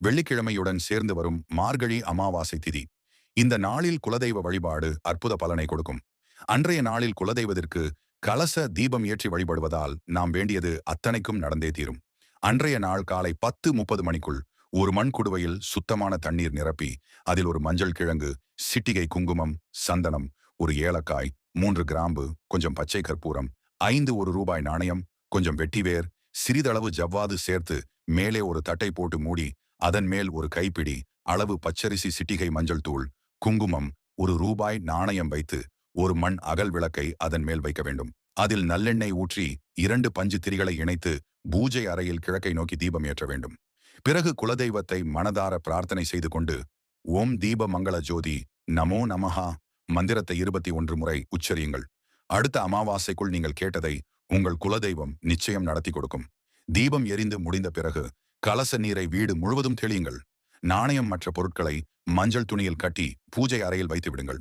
வெள்ளிக்கிழமையுடன் சேர்ந்து வரும் மார்கழி அமாவாசை திதி. இந்த நாளில் குலதெய்வ வழிபாடு அற்புத பலனை கொடுக்கும். அன்றைய நாளில் குலதெய்வத்திற்கு கலச தீபம் ஏற்றி வழிபடுவதால் நாம் வேண்டியது அத்தனைக்கும் நடந்தே தீரும். அன்றைய நாள் காலை பத்து முப்பது மணிக்குள் ஒரு மண் குடுவையில் சுத்தமான தண்ணீர் நிரப்பி அதில் ஒரு மஞ்சள் கிழங்கு சிட்டிகை குங்குமம் சந்தனம் ஒரு ஏலக்காய் மூன்று கிராம்பு கொஞ்சம் பச்சை கற்பூரம் ஐந்து ஒரு ரூபாய் நாணயம் கொஞ்சம் வெட்டிவேர் சிறிதளவு ஜவ்வாது சேர்த்து மேலே ஒரு தட்டை போட்டு மூடி அதன் மேல் ஒரு கைப்பிடி அளவு பச்சரிசி சிட்டிகை மஞ்சள் தூள் குங்குமம் ஒரு ரூபாய் நாணயம் வைத்து ஒரு மண் அகல் விளக்கை அதன் மேல் வைக்க வேண்டும். அதில் நல்லெண்ணெய் ஊற்றி இரண்டு பஞ்சு திரிகளை இணைத்து பூஜை அறையில் கிழக்கை நோக்கி தீபம் ஏற்ற வேண்டும். பிறகு குலதெய்வத்தை மனதார பிரார்த்தனை செய்து கொண்டு ஓம் தீப மங்கள ஜோதி நமோ நமஹா மந்திரத்தை இருபத்தி ஒன்று முறை உச்சரியுங்கள். அடுத்த அமாவாசைக்குள் நீங்கள் கேட்டதை உங்கள் குலதெய்வம் நிச்சயம் நடத்தி கொடுக்கும். தீபம் எரிந்து முடிந்த பிறகு கலச நீரை வீடு முழுவதும் தெளியுங்கள். நாணயம் மற்ற பொருட்களை மஞ்சள் துணியில் கட்டி பூஜை அறையில் வைத்து விடுங்கள்.